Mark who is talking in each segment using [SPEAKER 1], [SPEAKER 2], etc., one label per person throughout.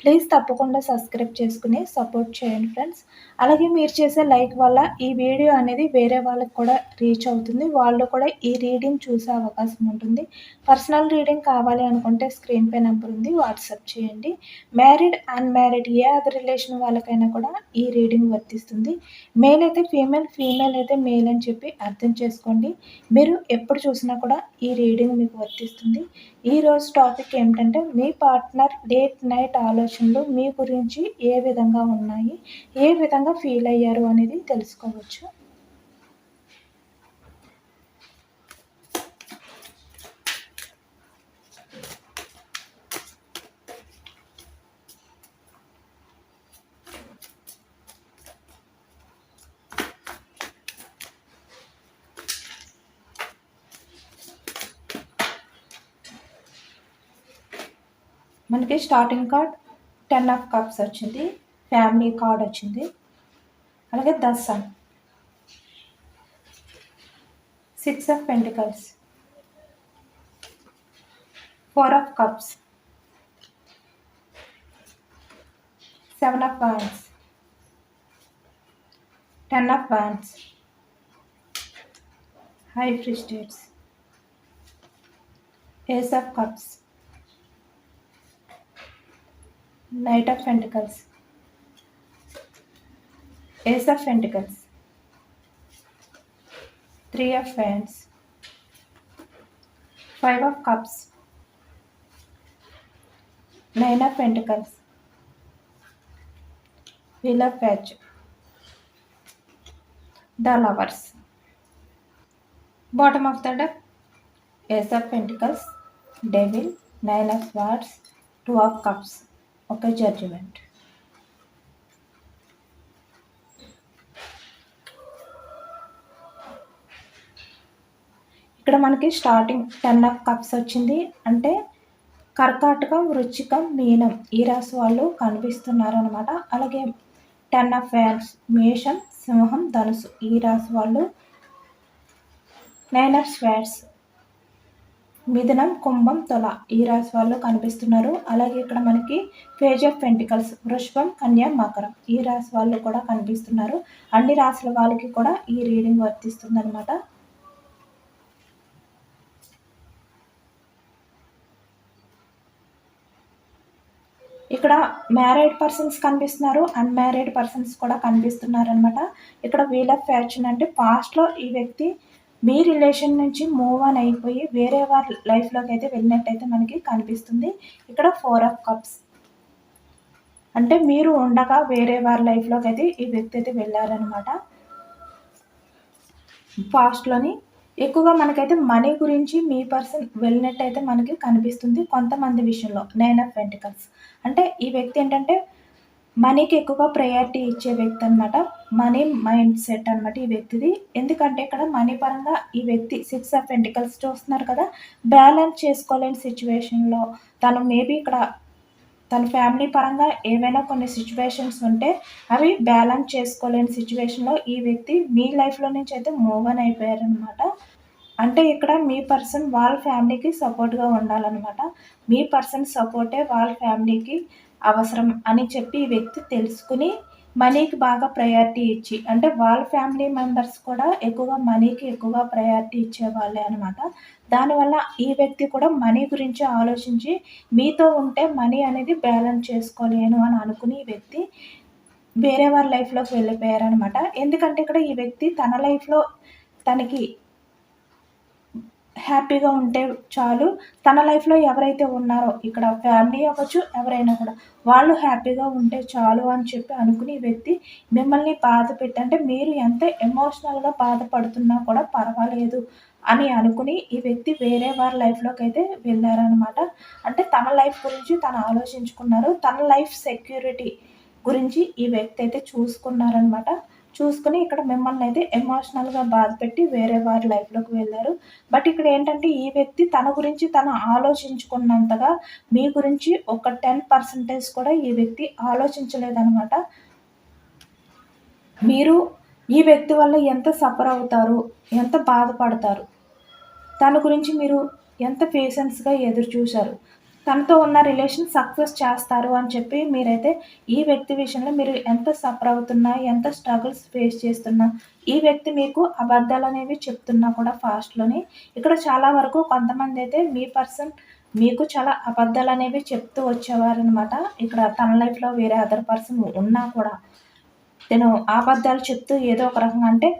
[SPEAKER 1] Please తప్పకుండా subscribe చేసుకుని support చేయండి ఫ్రెండ్స్ అలాగే మీరు చేసే లైక్ వల్ల ఈ వీడియో అనేది వేరే వాళ్ళకి కూడా రీచ్ అవుతుంది వాళ్ళు కూడా ఈ రీడింగ్ చూసే అవకాశం ఉంటుంది పర్సనల్ రీడింగ్ కావాలి అనుకుంటే స్క్రీన్ పే నెంబర్ ఉంది వాట్సాప్ చేయండి మ్యారీడ్ అన్మ్యారీడ్ ఏ అదర్ రిలేషన్ వాళ్ళకైనా కూడా ఈ రీడింగ్ వర్తిస్తుంది మేల్ అయితే ఫీమేల్ ఫీమేల్ అయితే మేల్ అని చెప్పి అర్థం చేసుకోండి మీరు ఎప్పుడు చూసినా కూడా ఈ రీడింగ్ మీకు వర్తిస్తుంది ఈరోజు టాపిక్ ఏమిటంటే మీ పార్ట్నర్ డేట్ నైట్ ఆలోచనలు మీ గురించి ఏ విధంగా ఉన్నాయి ఏ విధంగా ఫీల్ అయ్యారు అనేది తెలుసుకోవచ్చు starting card ten of cups వచ్చింది ఫ్యామిలీ కార్డ్ వచ్చింది అలాగే the six of pentacles four of cups seven of wands ten of wands high free ace of cups Knight of Pentacles, Ace of Pentacles, Three of Wands, Five of Cups, Nine of Pentacles, Wheel of Fortune, the Lovers. Bottom of the deck, Ace of Pentacles, Devil, Nine of Swords, Two of Cups. ఒక judgement ఇక్కడ మనకి starting ten of cups వచ్చింది అంటే కర్కాటకం వృచ్చికం మీనం ఈ రాశి వాళ్ళు కనిపిస్తున్నారు అనమాట అలాగే టెన్ ఆఫ్ ఫ్యాన్స్ మేషం సింహం ధనుసు ఈ రాశి వాళ్ళు నైన్ ఆఫ్ స్వేట్స్ మిథునం కుంభం తొల ఈ రాశి వాళ్ళు కనిపిస్తున్నారు అలాగే ఇక్కడ మనకి పేజ్ ఆఫ్ పెంటికల్స్ వృషభం కన్యా మకరం ఈ రాశి వాళ్ళు కూడా కనిపిస్తున్నారు అన్ని రాశుల వాళ్ళకి కూడా ఈ రీడింగ్ వర్తిస్తుంది అనమాట ఇక్కడ మ్యారీడ్ పర్సన్స్ కనిపిస్తున్నారు అన్మ్యారీడ్ పర్సన్స్ కూడా కనిపిస్తున్నారనమాట ఇక్కడ వీల్ ఆఫ్ ఫ్యాక్షన్ అంటే పాస్ట్లో ఈ వ్యక్తి మీ రిలేషన్ నుంచి మూవ్ ఆన్ అయిపోయి వేరే వారి లైఫ్లోకి అయితే వెళ్ళినట్టయితే మనకి కనిపిస్తుంది ఇక్కడ ఫోర్ ఆఫ్ కప్స్ అంటే మీరు ఉండగా వేరే వారి లైఫ్లోకి అయితే ఈ వ్యక్తి అయితే వెళ్ళారనమాట పాస్ట్లోని ఎక్కువగా మనకైతే మనీ గురించి మీ పర్సన్ వెళ్ళినట్టయితే మనకి కనిపిస్తుంది కొంతమంది విషయంలో నైన్ ఆఫ్ వెంటికల్స్ అంటే ఈ వ్యక్తి ఏంటంటే మనీకి ఎక్కువగా ప్రయారిటీ ఇచ్చే వ్యక్తి అనమాట మనీ మైండ్ సెట్ అనమాట ఈ వ్యక్తిది ఎందుకంటే ఇక్కడ మనీ పరంగా ఈ వ్యక్తి సిక్స్ ఆఫ్ వెంటికల్స్ చూస్తున్నారు కదా బ్యాలెన్స్ చేసుకోలేని సిచ్యువేషన్లో తను మేబీ ఇక్కడ తన ఫ్యామిలీ పరంగా ఏవైనా కొన్ని సిచ్యువేషన్స్ ఉంటే అవి బ్యాలెన్స్ చేసుకోలేని సిచ్యువేషన్లో ఈ వ్యక్తి మీ లైఫ్లో నుంచి అయితే మూవ్ అని అయిపోయారనమాట అంటే ఇక్కడ మీ పర్సన్ వాళ్ళ ఫ్యామిలీకి సపోర్ట్గా ఉండాలన్నమాట మీ పర్సన్ సపోర్టే వాళ్ళ ఫ్యామిలీకి అవసరం అని చెప్పి ఈ వ్యక్తి తెలుసుకుని మనీకి బాగా ప్రయారిటీ ఇచ్చి అంటే వాళ్ళ ఫ్యామిలీ మెంబర్స్ కూడా ఎక్కువగా మనీకి ఎక్కువగా ప్రయారిటీ ఇచ్చేవాళ్ళే అనమాట దానివల్ల ఈ వ్యక్తి కూడా మనీ గురించి ఆలోచించి మీతో ఉంటే మనీ అనేది బ్యాలెన్స్ చేసుకోలేను అని అనుకుని ఈ వ్యక్తి వేరే వారి లైఫ్లోకి వెళ్ళిపోయారనమాట ఎందుకంటే ఇక్కడ ఈ వ్యక్తి తన లైఫ్లో తనకి హ్యాపీగా ఉంటే చాలు తన లైఫ్లో ఎవరైతే ఉన్నారో ఇక్కడ ఫ్యామిలీ అవ్వచ్చు ఎవరైనా కూడా వాళ్ళు హ్యాపీగా ఉంటే చాలు అని చెప్పి అనుకుని వ్యక్తి మిమ్మల్ని బాధ పెట్టంటే మీరు ఎంత ఎమోషనల్గా బాధపడుతున్నా కూడా పర్వాలేదు అని అనుకుని ఈ వ్యక్తి వేరే వారి లైఫ్లోకి అయితే వెళ్ళారనమాట అంటే తన లైఫ్ గురించి తను ఆలోచించుకున్నారు తన లైఫ్ సెక్యూరిటీ గురించి ఈ వ్యక్తి అయితే చూసుకున్నారనమాట చూసుకుని ఇక్కడ మిమ్మల్ని అయితే ఎమోషనల్గా బాధ పెట్టి వేరే వారి లైఫ్లోకి వెళ్ళారు బట్ ఇక్కడ ఏంటంటే ఈ వ్యక్తి తన గురించి తను ఆలోచించుకున్నంతగా మీ గురించి ఒక టెన్ పర్సంటేజ్ కూడా ఈ వ్యక్తి ఆలోచించలేదనమాట మీరు ఈ వ్యక్తి వల్ల ఎంత సఫర్ అవుతారు ఎంత బాధపడతారు తన గురించి మీరు ఎంత పేషెన్స్గా ఎదురు చూశారు తనతో ఉన్న రిలేషన్ సక్సెస్ చేస్తారు అని చెప్పి మీరైతే ఈ వ్యక్తి విషయంలో మీరు ఎంత సఫర్ అవుతున్నా ఎంత స్ట్రగుల్స్ ఫేస్ చేస్తున్నా ఈ వ్యక్తి మీకు అబద్ధాలు అనేవి చెప్తున్నా కూడా ఫాస్ట్లోనే ఇక్కడ చాలా వరకు కొంతమంది అయితే మీ పర్సన్ మీకు చాలా అబద్ధాలు అనేవి చెప్తూ వచ్చేవారనమాట ఇక్కడ తన లైఫ్లో వేరే అదర్ పర్సన్ ఉన్నా కూడా నేను అబద్ధాలు చెప్తూ ఏదో ఒక రకంగా అంటే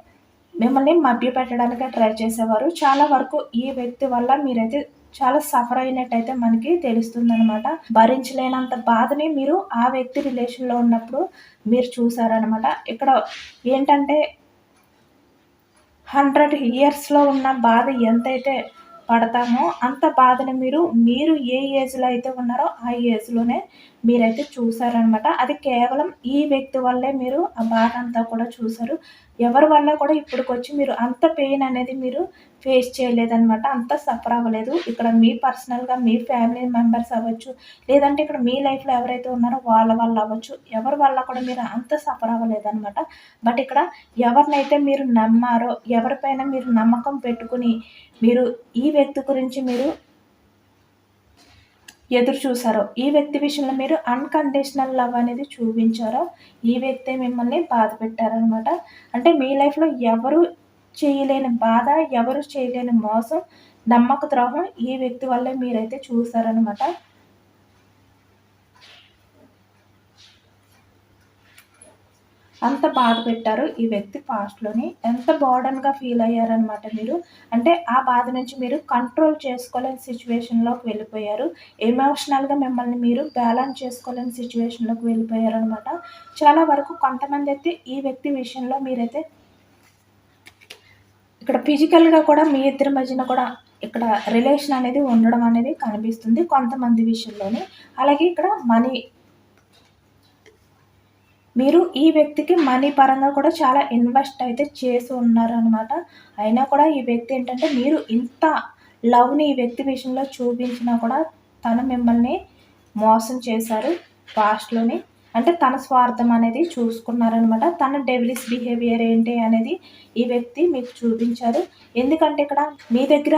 [SPEAKER 1] మిమ్మల్ని మభ్యపెట్టడానికే ట్రై చేసేవారు చాలా వరకు ఈ వ్యక్తి వల్ల మీరైతే చాలా సఫర్ అయినట్టయితే మనకి తెలుస్తుంది అనమాట భరించలేనంత బాధని మీరు ఆ వ్యక్తి రిలేషన్లో ఉన్నప్పుడు మీరు చూసారనమాట ఇక్కడ ఏంటంటే హండ్రెడ్ ఇయర్స్లో ఉన్న బాధ ఎంతైతే పడతామో అంత బాధని మీరు మీరు ఏ ఏజ్లో అయితే ఉన్నారో ఆ ఏజ్లోనే మీరైతే చూసారనమాట అది కేవలం ఈ వ్యక్తి వల్లే మీరు ఆ బాధ అంతా కూడా చూసారు ఎవరి వల్ల కూడా ఇప్పటికొచ్చి మీరు అంత పెయిన్ అనేది మీరు ఫేస్ చేయలేదనమాట అంత సఫర్ అవ్వలేదు ఇక్కడ మీ పర్సనల్గా మీ ఫ్యామిలీ మెంబర్స్ అవ్వచ్చు లేదంటే ఇక్కడ మీ లైఫ్లో ఎవరైతే ఉన్నారో వాళ్ళ వల్ల అవ్వచ్చు ఎవరి వల్ల కూడా మీరు అంత సఫర్ అవ్వలేదనమాట బట్ ఇక్కడ ఎవరినైతే మీరు నమ్మారో ఎవరిపైన మీరు నమ్మకం పెట్టుకుని మీరు ఈ వ్యక్తి గురించి మీరు ఎదురు చూసారో ఈ వ్యక్తి విషయంలో మీరు అన్కండిషనల్ లవ్ అనేది చూపించారో ఈ వ్యక్తి మిమ్మల్ని బాధ పెట్టారనమాట అంటే మీ లైఫ్లో ఎవరు చేయలేని బాధ ఎవరు చేయలేని మోసం నమ్మక ద్రోహం ఈ వ్యక్తి వల్లే మీరైతే చూసారనమాట అంత బాధ పెట్టారు ఈ వ్యక్తి పాస్ట్లోని ఎంత బాడన్గా ఫీల్ అయ్యారనమాట మీరు అంటే ఆ బాధ నుంచి మీరు కంట్రోల్ చేసుకోలేని సిచ్యువేషన్లోకి వెళ్ళిపోయారు ఎమోషనల్గా మిమ్మల్ని మీరు బ్యాలెన్స్ చేసుకోలేని సిచ్యువేషన్లోకి వెళ్ళిపోయారనమాట చాలా వరకు కొంతమంది అయితే ఈ వ్యక్తి విషయంలో మీరైతే ఇక్కడ ఫిజికల్గా కూడా మీ ఇద్దరి మధ్యన కూడా ఇక్కడ రిలేషన్ అనేది ఉండడం అనేది కనిపిస్తుంది కొంతమంది విషయంలోనే అలాగే ఇక్కడ మనీ మీరు ఈ వ్యక్తికి మనీ పరంగా కూడా చాలా ఇన్వెస్ట్ అయితే చేసి ఉన్నారనమాట అయినా కూడా ఈ వ్యక్తి ఏంటంటే మీరు ఇంత లవ్ని ఈ వ్యక్తి విషయంలో చూపించినా కూడా తను మిమ్మల్ని మోసం చేశారు పాస్ట్లోని అంటే తన స్వార్థం అనేది చూసుకున్నారనమాట తన డెవిలిస్ బిహేవియర్ ఏంటి అనేది ఈ వ్యక్తి మీకు చూపించారు ఎందుకంటే ఇక్కడ మీ దగ్గర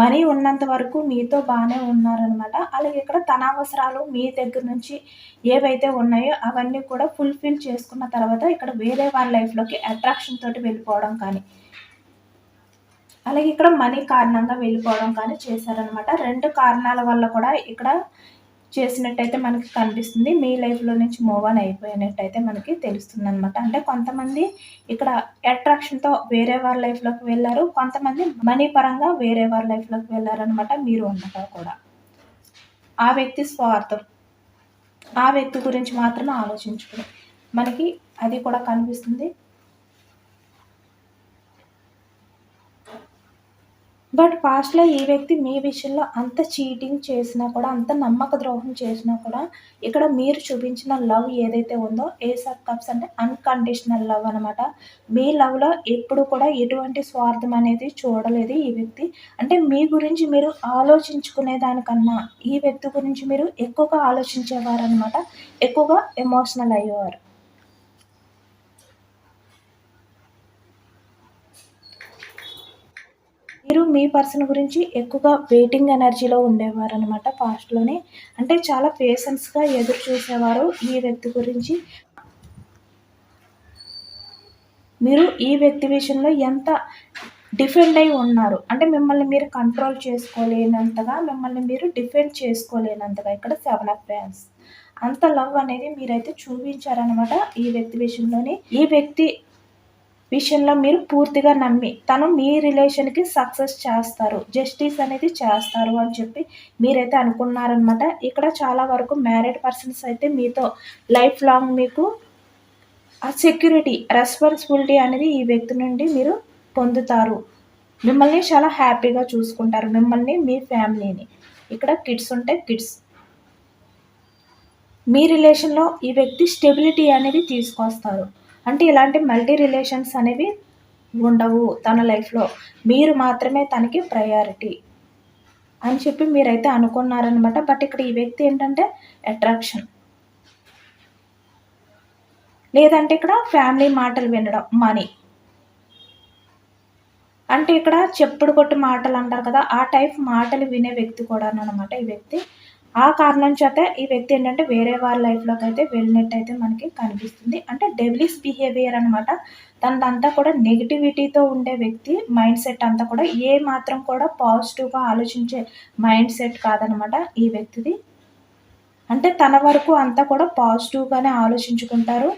[SPEAKER 1] మనీ ఉన్నంత వరకు మీతో బాగానే ఉన్నారనమాట అలాగే ఇక్కడ తన అవసరాలు మీ దగ్గర నుంచి ఏవైతే ఉన్నాయో అవన్నీ కూడా ఫుల్ఫిల్ చేసుకున్న తర్వాత ఇక్కడ వేరే వాళ్ళ లైఫ్లోకి అట్రాక్షన్ తోటి వెళ్ళిపోవడం కానీ అలాగే ఇక్కడ మనీ కారణంగా వెళ్ళిపోవడం కానీ చేశారనమాట రెండు కారణాల వల్ల కూడా ఇక్కడ చేసినట్టయితే మనకి కనిపిస్తుంది మీ లైఫ్లో నుంచి మూవ్ ఆన్ అయిపోయినట్టయితే మనకి తెలుస్తుంది అనమాట అంటే కొంతమంది ఇక్కడ అట్రాక్షన్తో వేరే వారి లైఫ్లోకి వెళ్ళారు కొంతమంది మనీ పరంగా వేరే వారి లైఫ్లోకి వెళ్ళారనమాట మీరు ఉండగా కూడా ఆ వ్యక్తి స్వార్థం ఆ వ్యక్తి గురించి మాత్రమే ఆలోచించుకుని మనకి అది కూడా కనిపిస్తుంది బట్ పాస్ట్లో ఈ వ్యక్తి మీ విషయంలో అంత చీటింగ్ చేసినా కూడా అంత నమ్మక ద్రోహం చేసినా కూడా ఇక్కడ మీరు చూపించిన లవ్ ఏదైతే ఉందో ఏస్ ఆఫ్ కప్స్ అంటే అన్కండిషనల్ లవ్ అనమాట మీ లవ్లో ఎప్పుడు కూడా ఎటువంటి స్వార్థం అనేది చూడలేదు ఈ వ్యక్తి అంటే మీ గురించి మీరు ఆలోచించుకునే దానికన్నా ఈ వ్యక్తి గురించి మీరు ఎక్కువగా ఆలోచించేవారనమాట ఎక్కువగా ఎమోషనల్ అయ్యేవారు మీరు మీ పర్సన్ గురించి ఎక్కువగా వెయిటింగ్ ఎనర్జీలో ఉండేవారు అనమాట పాస్ట్లోనే అంటే చాలా పేషెన్స్గా ఎదురు చూసేవారు ఈ వ్యక్తి గురించి మీరు ఈ వ్యక్తి విషయంలో ఎంత డిఫెండ్ అయి ఉన్నారు అంటే మిమ్మల్ని మీరు కంట్రోల్ చేసుకోలేనంతగా మిమ్మల్ని మీరు డిఫెండ్ చేసుకోలేనంతగా ఇక్కడ సెవెన్ ఆఫ్ ఫ్యాన్స్ అంత లవ్ అనేది మీరైతే చూపించారనమాట ఈ వ్యక్తి విషయంలోనే ఈ వ్యక్తి విషయంలో మీరు పూర్తిగా నమ్మి తను మీ రిలేషన్కి సక్సెస్ చేస్తారు జస్టిస్ అనేది చేస్తారు అని చెప్పి మీరైతే అనుకున్నారనమాట ఇక్కడ చాలా వరకు మ్యారీడ్ పర్సన్స్ అయితే మీతో లైఫ్ లాంగ్ మీకు ఆ సెక్యూరిటీ రెస్పాన్సిబిలిటీ అనేది ఈ వ్యక్తి నుండి మీరు పొందుతారు మిమ్మల్ని చాలా హ్యాపీగా చూసుకుంటారు మిమ్మల్ని మీ ఫ్యామిలీని ఇక్కడ కిడ్స్ ఉంటే కిడ్స్ మీ రిలేషన్లో ఈ వ్యక్తి స్టెబిలిటీ అనేది తీసుకొస్తారు అంటే ఇలాంటి మల్టీ రిలేషన్స్ అనేవి ఉండవు తన లైఫ్లో మీరు మాత్రమే తనకి ప్రయారిటీ అని చెప్పి మీరైతే అనుకున్నారనమాట బట్ ఇక్కడ ఈ వ్యక్తి ఏంటంటే అట్రాక్షన్ లేదంటే ఇక్కడ ఫ్యామిలీ మాటలు వినడం మనీ అంటే ఇక్కడ చెప్పుడు కొట్టి మాటలు అంటారు కదా ఆ టైప్ మాటలు వినే వ్యక్తి కూడా అనమాట ఈ వ్యక్తి ఆ కారణం చేత ఈ వ్యక్తి ఏంటంటే వేరే వారి లైఫ్లోకి అయితే వెళ్ళినట్టు అయితే మనకి కనిపిస్తుంది అంటే డెవిలిస్ బిహేవియర్ అనమాట తనదంతా కూడా నెగిటివిటీతో ఉండే వ్యక్తి మైండ్ సెట్ అంతా కూడా ఏ మాత్రం కూడా పాజిటివ్గా ఆలోచించే మైండ్ సెట్ కాదనమాట ఈ వ్యక్తిది అంటే తన వరకు అంతా కూడా పాజిటివ్గానే ఆలోచించుకుంటారు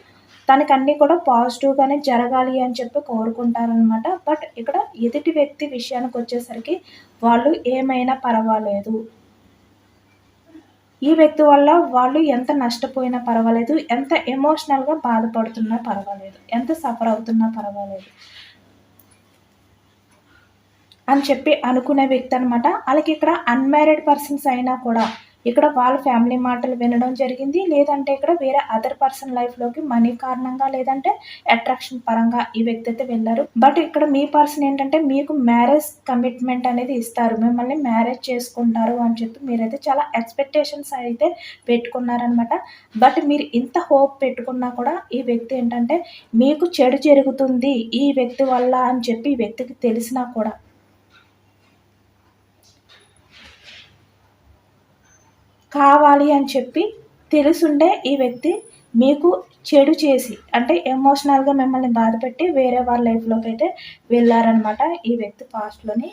[SPEAKER 1] తనకన్నీ అన్నీ కూడా పాజిటివ్గానే జరగాలి అని చెప్పి కోరుకుంటారనమాట బట్ ఇక్కడ ఎదుటి వ్యక్తి విషయానికి వచ్చేసరికి వాళ్ళు ఏమైనా పర్వాలేదు ఈ వ్యక్తి వల్ల వాళ్ళు ఎంత నష్టపోయినా పర్వాలేదు ఎంత ఎమోషనల్గా బాధపడుతున్నా పర్వాలేదు ఎంత సఫర్ అవుతున్నా పర్వాలేదు అని చెప్పి అనుకునే వ్యక్తి అనమాట వాళ్ళకి ఇక్కడ అన్మ్యారీడ్ పర్సన్స్ అయినా కూడా ఇక్కడ వాళ్ళ ఫ్యామిలీ మాటలు వినడం జరిగింది లేదంటే ఇక్కడ వేరే అదర్ పర్సన్ లైఫ్లోకి మనీ కారణంగా లేదంటే అట్రాక్షన్ పరంగా ఈ వ్యక్తి అయితే వెళ్ళారు బట్ ఇక్కడ మీ పర్సన్ ఏంటంటే మీకు మ్యారేజ్ కమిట్మెంట్ అనేది ఇస్తారు మిమ్మల్ని మ్యారేజ్ చేసుకుంటారు అని చెప్పి మీరైతే చాలా ఎక్స్పెక్టేషన్స్ అయితే పెట్టుకున్నారనమాట బట్ మీరు ఇంత హోప్ పెట్టుకున్నా కూడా ఈ వ్యక్తి ఏంటంటే మీకు చెడు జరుగుతుంది ఈ వ్యక్తి వల్ల అని చెప్పి ఈ వ్యక్తికి తెలిసినా కూడా కావాలి అని చెప్పి తెలుసుండే ఈ వ్యక్తి మీకు చెడు చేసి అంటే ఎమోషనల్గా మిమ్మల్ని బాధపెట్టి వేరే వాళ్ళ లైఫ్లోకి అయితే వెళ్ళారనమాట ఈ వ్యక్తి పాస్ట్లోని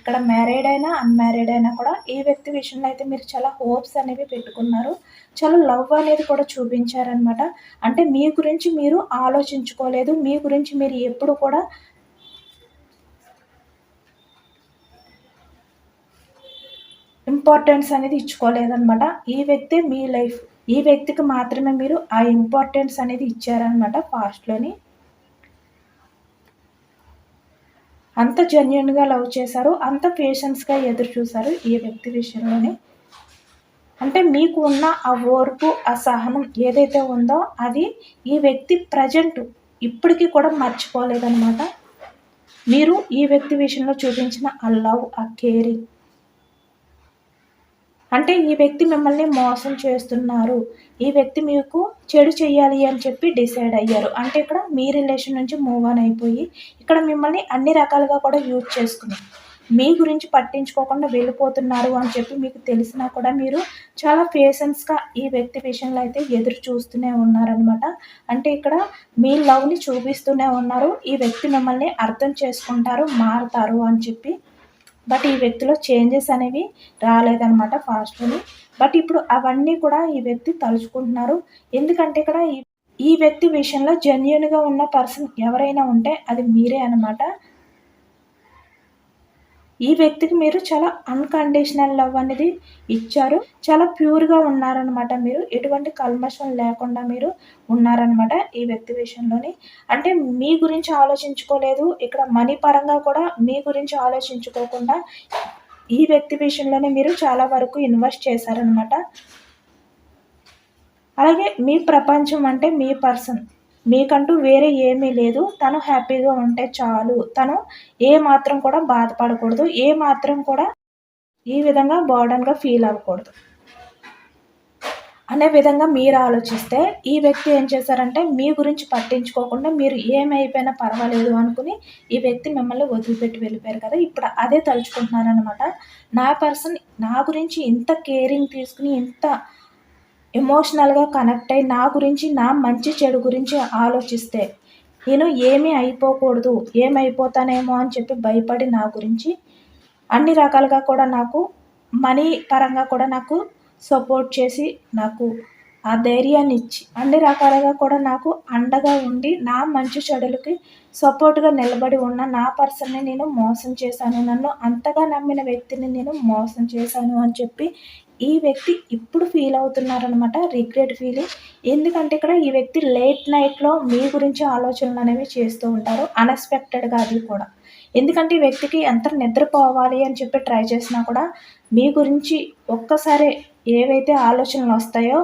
[SPEAKER 1] ఇక్కడ మ్యారీడ్ అయినా అన్మ్యారీడ్ అయినా కూడా ఈ వ్యక్తి విషయంలో అయితే మీరు చాలా హోప్స్ అనేవి పెట్టుకున్నారు చాలా లవ్ అనేది కూడా చూపించారనమాట అంటే మీ గురించి మీరు ఆలోచించుకోలేదు మీ గురించి మీరు ఎప్పుడు కూడా ఇంపార్టెన్స్ అనేది ఇచ్చుకోలేదనమాట ఈ వ్యక్తి మీ లైఫ్ ఈ వ్యక్తికి మాత్రమే మీరు ఆ ఇంపార్టెన్స్ అనేది ఇచ్చారనమాట పాస్ట్లోని అంత జెన్యున్గా లవ్ చేశారు అంత పేషెన్స్గా ఎదురు చూశారు ఈ వ్యక్తి విషయంలోనే అంటే మీకు ఉన్న ఆ ఓర్పు ఆ సహనం ఏదైతే ఉందో అది ఈ వ్యక్తి ప్రజెంట్ ఇప్పటికీ కూడా మర్చిపోలేదనమాట మీరు ఈ వ్యక్తి విషయంలో చూపించిన ఆ లవ్ ఆ కేరింగ్ అంటే ఈ వ్యక్తి మిమ్మల్ని మోసం చేస్తున్నారు ఈ వ్యక్తి మీకు చెడు చేయాలి అని చెప్పి డిసైడ్ అయ్యారు అంటే ఇక్కడ మీ రిలేషన్ నుంచి మూవ్ ఆన్ అయిపోయి ఇక్కడ మిమ్మల్ని అన్ని రకాలుగా కూడా యూజ్ చేసుకుని మీ గురించి పట్టించుకోకుండా వెళ్ళిపోతున్నారు అని చెప్పి మీకు తెలిసినా కూడా మీరు చాలా పేషెన్స్గా ఈ వ్యక్తి విషయంలో అయితే ఎదురు చూస్తూనే ఉన్నారనమాట అంటే ఇక్కడ మీ లవ్ని చూపిస్తూనే ఉన్నారు ఈ వ్యక్తి మిమ్మల్ని అర్థం చేసుకుంటారు మారుతారు అని చెప్పి బట్ ఈ వ్యక్తిలో చేంజెస్ అనేవి రాలేదనమాట ఫాస్ట్లీ బట్ ఇప్పుడు అవన్నీ కూడా ఈ వ్యక్తి తలుచుకుంటున్నారు ఎందుకంటే ఇక్కడ ఈ వ్యక్తి విషయంలో జెన్యున్గా ఉన్న పర్సన్ ఎవరైనా ఉంటే అది మీరే అనమాట ఈ వ్యక్తికి మీరు చాలా అన్కండిషనల్ లవ్ అనేది ఇచ్చారు చాలా ప్యూర్గా ఉన్నారనమాట మీరు ఎటువంటి కల్మషం లేకుండా మీరు ఉన్నారనమాట ఈ వ్యక్తి విషయంలోని అంటే మీ గురించి ఆలోచించుకోలేదు ఇక్కడ మనీ పరంగా కూడా మీ గురించి ఆలోచించుకోకుండా ఈ వ్యక్తి విషయంలోనే మీరు చాలా వరకు ఇన్వెస్ట్ చేశారనమాట అలాగే మీ ప్రపంచం అంటే మీ పర్సన్ మీకంటూ వేరే ఏమీ లేదు తను హ్యాపీగా ఉంటే చాలు తను ఏ మాత్రం కూడా బాధపడకూడదు ఏ మాత్రం కూడా ఈ విధంగా బాడన్గా ఫీల్ అవ్వకూడదు అనే విధంగా మీరు ఆలోచిస్తే ఈ వ్యక్తి ఏం చేశారంటే మీ గురించి పట్టించుకోకుండా మీరు ఏమైపోయినా పర్వాలేదు అనుకుని ఈ వ్యక్తి మిమ్మల్ని వదిలిపెట్టి వెళ్ళిపోయారు కదా ఇప్పుడు అదే తలుచుకుంటున్నారనమాట నా పర్సన్ నా గురించి ఇంత కేరింగ్ తీసుకుని ఇంత ఎమోషనల్గా కనెక్ట్ అయ్యి నా గురించి నా మంచి చెడు గురించి ఆలోచిస్తే నేను ఏమీ అయిపోకూడదు ఏమైపోతానేమో అని చెప్పి భయపడి నా గురించి అన్ని రకాలుగా కూడా నాకు మనీ పరంగా కూడా నాకు సపోర్ట్ చేసి నాకు ఆ ధైర్యాన్ని ఇచ్చి అన్ని రకాలుగా కూడా నాకు అండగా ఉండి నా మంచి చెడులకి సపోర్ట్గా నిలబడి ఉన్న నా పర్సన్ని నేను మోసం చేశాను నన్ను అంతగా నమ్మిన వ్యక్తిని నేను మోసం చేశాను అని చెప్పి ఈ వ్యక్తి ఇప్పుడు ఫీల్ అవుతున్నారనమాట రిగ్రెట్ ఫీలింగ్ ఎందుకంటే ఇక్కడ ఈ వ్యక్తి లేట్ నైట్లో మీ గురించి ఆలోచనలు అనేవి చేస్తూ ఉంటారు అన్ఎక్స్పెక్టెడ్గా అది కూడా ఎందుకంటే ఈ వ్యక్తికి ఎంత నిద్రపోవాలి అని చెప్పి ట్రై చేసినా కూడా మీ గురించి ఒక్కసారి ఏవైతే ఆలోచనలు వస్తాయో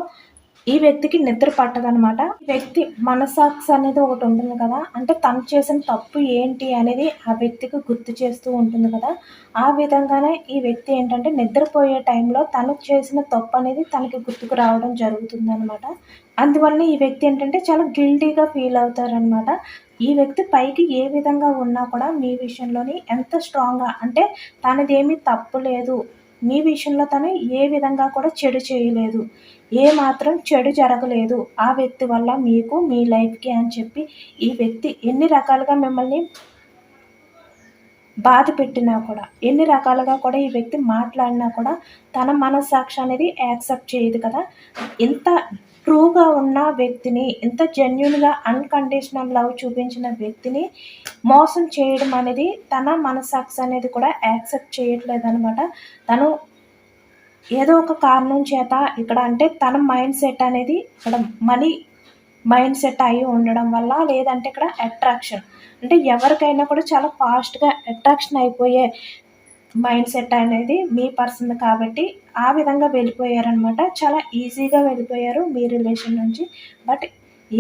[SPEAKER 1] ఈ వ్యక్తికి నిద్ర పట్టదనమాట ఈ వ్యక్తి మనసాక్షి అనేది ఒకటి ఉంటుంది కదా అంటే తను చేసిన తప్పు ఏంటి అనేది ఆ వ్యక్తికి గుర్తు చేస్తూ ఉంటుంది కదా ఆ విధంగానే ఈ వ్యక్తి ఏంటంటే నిద్రపోయే టైంలో తను చేసిన తప్పు అనేది తనకి గుర్తుకు రావడం జరుగుతుంది అనమాట అందువల్ల ఈ వ్యక్తి ఏంటంటే చాలా గిల్టీగా ఫీల్ అవుతారనమాట ఈ వ్యక్తి పైకి ఏ విధంగా ఉన్నా కూడా మీ విషయంలోని ఎంత స్ట్రాంగ్గా అంటే తనదేమీ తప్పు లేదు నీ విషయంలో తను ఏ విధంగా కూడా చెడు చేయలేదు ఏ మాత్రం చెడు జరగలేదు ఆ వ్యక్తి వల్ల మీకు మీ లైఫ్కి అని చెప్పి ఈ వ్యక్తి ఎన్ని రకాలుగా మిమ్మల్ని బాధ పెట్టినా కూడా ఎన్ని రకాలుగా కూడా ఈ వ్యక్తి మాట్లాడినా కూడా తన మనస్సాక్షి అనేది యాక్సెప్ట్ చేయదు కదా ఎంత ట్రూగా ఉన్న వ్యక్తిని ఎంత జెన్యున్గా అన్కండిషనల్ లవ్ చూపించిన వ్యక్తిని మోసం చేయడం అనేది తన మనసాక్షి అనేది కూడా యాక్సెప్ట్ చేయట్లేదు అనమాట తను ఏదో ఒక కారణం చేత ఇక్కడ అంటే తన మైండ్ సెట్ అనేది ఇక్కడ మనీ మైండ్ సెట్ అయి ఉండడం వల్ల లేదంటే ఇక్కడ అట్రాక్షన్ అంటే ఎవరికైనా కూడా చాలా ఫాస్ట్గా అట్రాక్షన్ అయిపోయే మైండ్ సెట్ అనేది మీ పర్సన్ కాబట్టి ఆ విధంగా వెళ్ళిపోయారనమాట చాలా ఈజీగా వెళ్ళిపోయారు మీ రిలేషన్ నుంచి బట్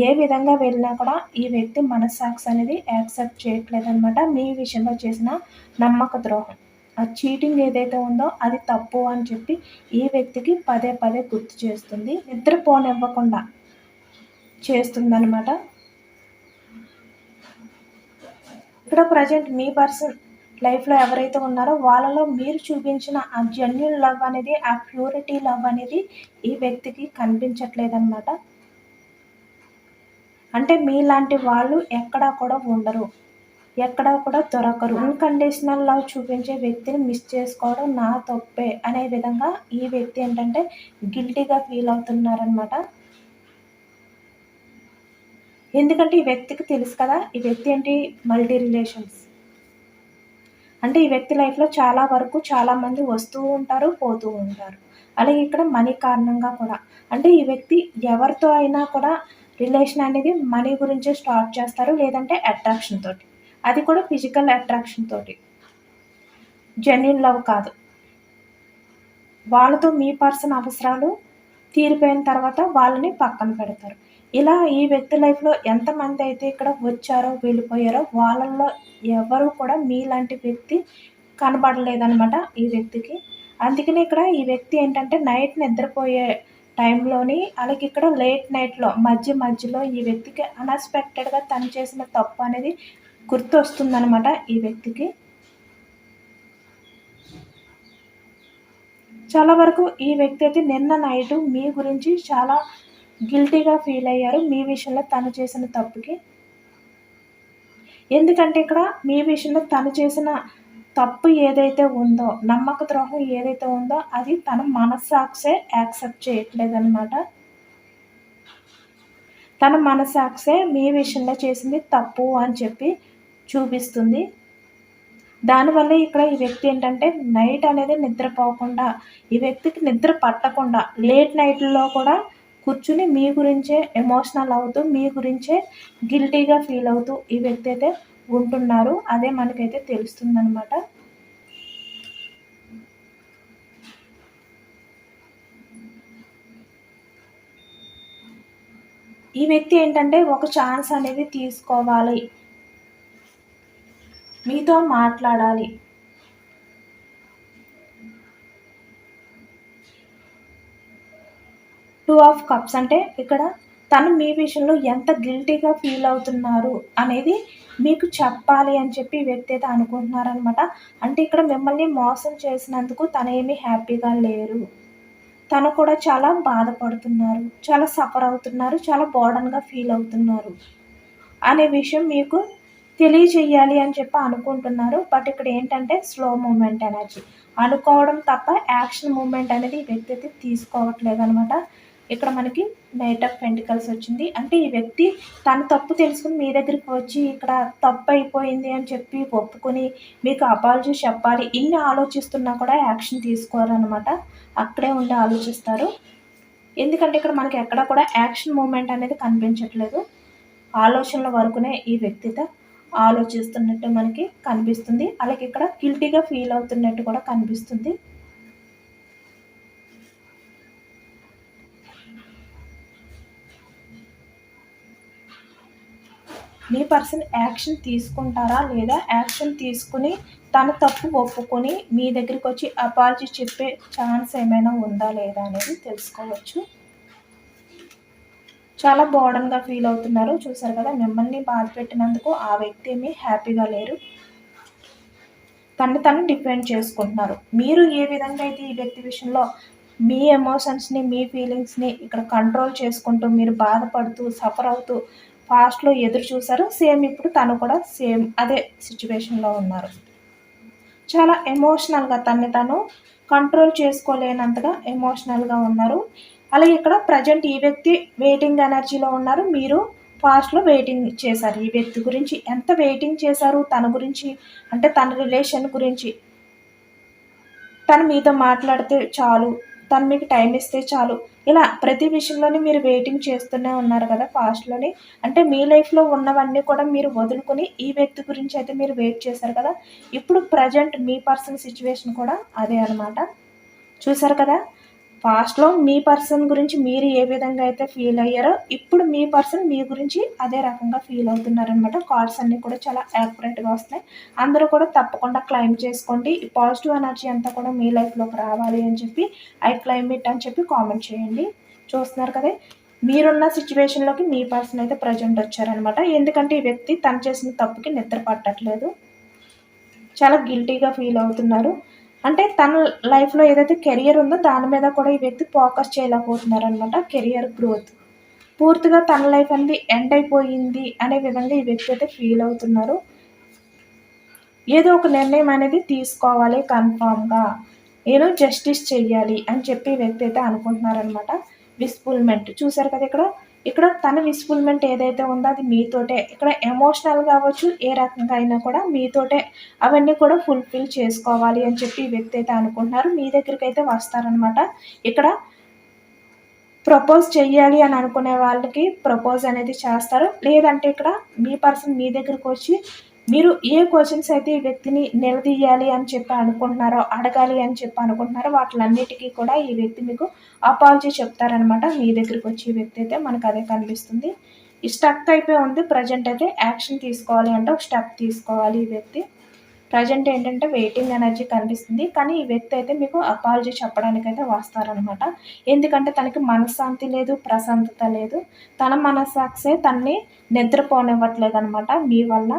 [SPEAKER 1] ఏ విధంగా వెళ్ళినా కూడా ఈ వ్యక్తి మనస్సాక్షి అనేది యాక్సెప్ట్ చేయట్లేదనమాట మీ విషయంలో చేసిన నమ్మక ద్రోహం ఆ చీటింగ్ ఏదైతే ఉందో అది తప్పు అని చెప్పి ఈ వ్యక్తికి పదే పదే గుర్తు చేస్తుంది నిద్రపోనివ్వకుండా చేస్తుందనమాట ఇక్కడ ప్రజెంట్ మీ పర్సన్ లైఫ్లో ఎవరైతే ఉన్నారో వాళ్ళలో మీరు చూపించిన ఆ జెన్యున్ లవ్ అనేది ఆ ప్యూరిటీ లవ్ అనేది ఈ వ్యక్తికి అనమాట అంటే మీలాంటి వాళ్ళు ఎక్కడా కూడా ఉండరు ఎక్కడా కూడా దొరకరు అన్కండిషనల్ లవ్ చూపించే వ్యక్తిని మిస్ చేసుకోవడం నా తప్పే అనే విధంగా ఈ వ్యక్తి ఏంటంటే గిల్టీగా ఫీల్ అవుతున్నారనమాట ఎందుకంటే ఈ వ్యక్తికి తెలుసు కదా ఈ వ్యక్తి ఏంటి మల్టీ రిలేషన్స్ అంటే ఈ వ్యక్తి లైఫ్లో చాలా వరకు చాలామంది వస్తూ ఉంటారు పోతూ ఉంటారు అలాగే ఇక్కడ మనీ కారణంగా కూడా అంటే ఈ వ్యక్తి ఎవరితో అయినా కూడా రిలేషన్ అనేది మనీ గురించి స్టార్ట్ చేస్తారు లేదంటే అట్రాక్షన్ తోటి అది కూడా ఫిజికల్ అట్రాక్షన్ తోటి జెన్యున్ లవ్ కాదు వాళ్ళతో మీ పర్సన్ అవసరాలు తీరిపోయిన తర్వాత వాళ్ళని పక్కన పెడతారు ఇలా ఈ వ్యక్తి లైఫ్లో ఎంతమంది అయితే ఇక్కడ వచ్చారో వెళ్ళిపోయారో వాళ్ళల్లో ఎవరు కూడా మీలాంటి వ్యక్తి కనబడలేదనమాట ఈ వ్యక్తికి అందుకని ఇక్కడ ఈ వ్యక్తి ఏంటంటే నైట్ నిద్రపోయే టైంలోని అలాగే ఇక్కడ లేట్ నైట్లో మధ్య మధ్యలో ఈ వ్యక్తికి అన్ఎక్స్పెక్టెడ్గా తను చేసిన తప్పు అనేది గుర్తు వస్తుందనమాట ఈ వ్యక్తికి చాలా వరకు ఈ వ్యక్తి అయితే నిన్న నైట్ మీ గురించి చాలా గిల్టీగా ఫీల్ అయ్యారు మీ విషయంలో తను చేసిన తప్పుకి ఎందుకంటే ఇక్కడ మీ విషయంలో తను చేసిన తప్పు ఏదైతే ఉందో నమ్మక ద్రోహం ఏదైతే ఉందో అది తన మనస్సాక్షే యాక్సెప్ట్ చేయట్లేదన్నమాట తన మనస్సాక్షే మీ విషయంలో చేసింది తప్పు అని చెప్పి చూపిస్తుంది దానివల్ల ఇక్కడ ఈ వ్యక్తి ఏంటంటే నైట్ అనేది నిద్రపోకుండా ఈ వ్యక్తికి నిద్ర పట్టకుండా లేట్ నైట్లో కూడా కూర్చుని మీ గురించే ఎమోషనల్ అవుతూ మీ గురించే గిల్టీగా ఫీల్ అవుతూ ఈ వ్యక్తి అయితే ఉంటున్నారు అదే మనకైతే తెలుస్తుందనమాట ఈ వ్యక్తి ఏంటంటే ఒక ఛాన్స్ అనేది తీసుకోవాలి మీతో మాట్లాడాలి టూ ఆఫ్ కప్స్ అంటే ఇక్కడ తను మీ విషయంలో ఎంత గిల్టీగా ఫీల్ అవుతున్నారు అనేది మీకు చెప్పాలి అని చెప్పి వ్యక్తి అయితే అనుకుంటున్నారనమాట అంటే ఇక్కడ మిమ్మల్ని మోసం చేసినందుకు తను ఏమీ హ్యాపీగా లేరు తను కూడా చాలా బాధపడుతున్నారు చాలా సఫర్ అవుతున్నారు చాలా బోర్డన్గా ఫీల్ అవుతున్నారు అనే విషయం మీకు తెలియచేయాలి అని చెప్పి అనుకుంటున్నారు బట్ ఇక్కడ ఏంటంటే స్లో మూమెంట్ ఎనర్జీ అనుకోవడం తప్ప యాక్షన్ మూమెంట్ అనేది వ్యక్తి అయితే తీసుకోవట్లేదు అనమాట ఇక్కడ మనకి నైట్ ఆఫ్ పెంటికల్స్ వచ్చింది అంటే ఈ వ్యక్తి తన తప్పు తెలుసుకుని మీ దగ్గరికి వచ్చి ఇక్కడ తప్పు అయిపోయింది అని చెప్పి ఒప్పుకొని మీకు అపాలజీ చెప్పాలి ఇన్ని ఆలోచిస్తున్నా కూడా యాక్షన్ అనమాట అక్కడే ఉండి ఆలోచిస్తారు ఎందుకంటే ఇక్కడ మనకి ఎక్కడ కూడా యాక్షన్ మూమెంట్ అనేది కనిపించట్లేదు ఆలోచనల వరకునే ఈ వ్యక్తితో ఆలోచిస్తున్నట్టు మనకి కనిపిస్తుంది అలాగే ఇక్కడ గిల్టీగా ఫీల్ అవుతున్నట్టు కూడా కనిపిస్తుంది మీ పర్సన్ యాక్షన్ తీసుకుంటారా లేదా యాక్షన్ తీసుకుని తన తప్పు ఒప్పుకొని మీ దగ్గరికి వచ్చి అపాలజీ చెప్పే ఛాన్స్ ఏమైనా ఉందా లేదా అనేది తెలుసుకోవచ్చు చాలా బోర్డన్గా ఫీల్ అవుతున్నారు చూసారు కదా మిమ్మల్ని బాధ పెట్టినందుకు ఆ వ్యక్తి ఏమీ హ్యాపీగా లేరు తను తను డిపెండ్ చేసుకుంటున్నారు మీరు ఏ విధంగా అయితే ఈ వ్యక్తి విషయంలో మీ ఎమోషన్స్ని మీ ఫీలింగ్స్ని ఇక్కడ కంట్రోల్ చేసుకుంటూ మీరు బాధపడుతూ సఫర్ అవుతూ పాస్ట్లో ఎదురు చూశారు సేమ్ ఇప్పుడు తను కూడా సేమ్ అదే సిచ్యువేషన్లో ఉన్నారు చాలా ఎమోషనల్గా తన్ని తను కంట్రోల్ చేసుకోలేనంతగా ఎమోషనల్గా ఉన్నారు అలాగే ఇక్కడ ప్రజెంట్ ఈ వ్యక్తి వెయిటింగ్ ఎనర్జీలో ఉన్నారు మీరు పాస్ట్లో వెయిటింగ్ చేశారు ఈ వ్యక్తి గురించి ఎంత వెయిటింగ్ చేశారు తన గురించి అంటే తన రిలేషన్ గురించి తను మీతో మాట్లాడితే చాలు తను మీకు టైం ఇస్తే చాలు ఇలా ప్రతి విషయంలోనే మీరు వెయిటింగ్ చేస్తూనే ఉన్నారు కదా పాస్ట్లోని అంటే మీ లైఫ్లో ఉన్నవన్నీ కూడా మీరు వదులుకొని ఈ వ్యక్తి గురించి అయితే మీరు వెయిట్ చేశారు కదా ఇప్పుడు ప్రజెంట్ మీ పర్సన్ సిచ్యువేషన్ కూడా అదే అనమాట చూసారు కదా పాస్ట్లో మీ పర్సన్ గురించి మీరు ఏ విధంగా అయితే ఫీల్ అయ్యారో ఇప్పుడు మీ పర్సన్ మీ గురించి అదే రకంగా ఫీల్ అవుతున్నారనమాట కార్డ్స్ అన్నీ కూడా చాలా యాక్యురేట్గా వస్తాయి అందరూ కూడా తప్పకుండా క్లైమ్ చేసుకోండి పాజిటివ్ ఎనర్జీ అంతా కూడా మీ లైఫ్లోకి రావాలి అని చెప్పి ఐ క్లైమ్ ఇట్ అని చెప్పి కామెంట్ చేయండి చూస్తున్నారు కదా మీరున్న సిచ్యువేషన్లోకి మీ పర్సన్ అయితే ప్రజెంట్ వచ్చారనమాట ఎందుకంటే ఈ వ్యక్తి తను చేసిన తప్పుకి నిద్ర పట్టట్లేదు చాలా గిల్టీగా ఫీల్ అవుతున్నారు అంటే తన లైఫ్లో ఏదైతే కెరియర్ ఉందో దాని మీద కూడా ఈ వ్యక్తి ఫోకస్ చేయలేకపోతున్నారు అనమాట కెరియర్ గ్రోత్ పూర్తిగా తన లైఫ్ అనేది ఎండ్ అయిపోయింది అనే విధంగా ఈ వ్యక్తి అయితే ఫీల్ అవుతున్నారు ఏదో ఒక నిర్ణయం అనేది తీసుకోవాలి కన్ఫామ్గా ఏదో జస్టిస్ చెయ్యాలి అని చెప్పి వ్యక్తి అయితే అనుకుంటున్నారనమాట విస్ఫుల్మెంట్ చూసారు కదా ఇక్కడ ఇక్కడ తన మిస్ఫుల్మెంట్ ఏదైతే ఉందో అది మీతోటే ఇక్కడ ఎమోషనల్ కావచ్చు ఏ రకంగా అయినా కూడా మీతోటే అవన్నీ కూడా ఫుల్ఫిల్ చేసుకోవాలి అని చెప్పి ఈ వ్యక్తి అయితే అనుకుంటున్నారు మీ దగ్గరికి అయితే వస్తారనమాట ఇక్కడ ప్రపోజ్ చెయ్యాలి అని అనుకునే వాళ్ళకి ప్రపోజ్ అనేది చేస్తారు లేదంటే ఇక్కడ మీ పర్సన్ మీ దగ్గరకు వచ్చి మీరు ఏ క్వశ్చన్స్ అయితే ఈ వ్యక్తిని నిలదీయాలి అని చెప్పి అనుకుంటున్నారో అడగాలి అని చెప్పి అనుకుంటున్నారో వాటిలన్నిటికీ కూడా ఈ వ్యక్తి మీకు అపాలజీ చెప్తారనమాట మీ దగ్గరికి వచ్చే వ్యక్తి అయితే మనకు అదే కనిపిస్తుంది ఈ స్టక్ అయిపోయి ఉంది ప్రజెంట్ అయితే యాక్షన్ తీసుకోవాలి అంటే ఒక స్టెప్ తీసుకోవాలి ఈ వ్యక్తి ప్రజెంట్ ఏంటంటే వెయిటింగ్ ఎనర్జీ కనిపిస్తుంది కానీ ఈ వ్యక్తి అయితే మీకు అపాలజీ చెప్పడానికైతే వస్తారనమాట ఎందుకంటే తనకి మనశ్శాంతి లేదు ప్రశాంతత లేదు తన మనస్సాక్షే తన్ని నిద్రపోనివ్వట్లేదు అనమాట మీ వల్ల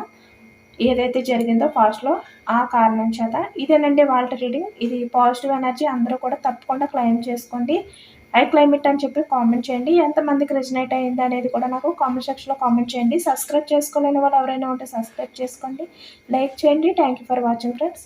[SPEAKER 1] ఏదైతే జరిగిందో పాస్ట్లో ఆ కారణం చేత ఇదేనండి వాల్ట రీడింగ్ ఇది పాజిటివ్ ఎనర్జీ అందరూ కూడా తప్పకుండా క్లెయిమ్ చేసుకోండి ఐ క్లైమ్ ఇట్ అని చెప్పి కామెంట్ చేయండి ఎంతమందికి రెజినేట్ అయ్యింది అనేది కూడా నాకు కామెంట్ సెక్షన్లో కామెంట్ చేయండి సబ్స్క్రైబ్ చేసుకోలేని వాళ్ళు ఎవరైనా ఉంటే సబ్స్క్రైబ్ చేసుకోండి లైక్ చేయండి thank you for watching friends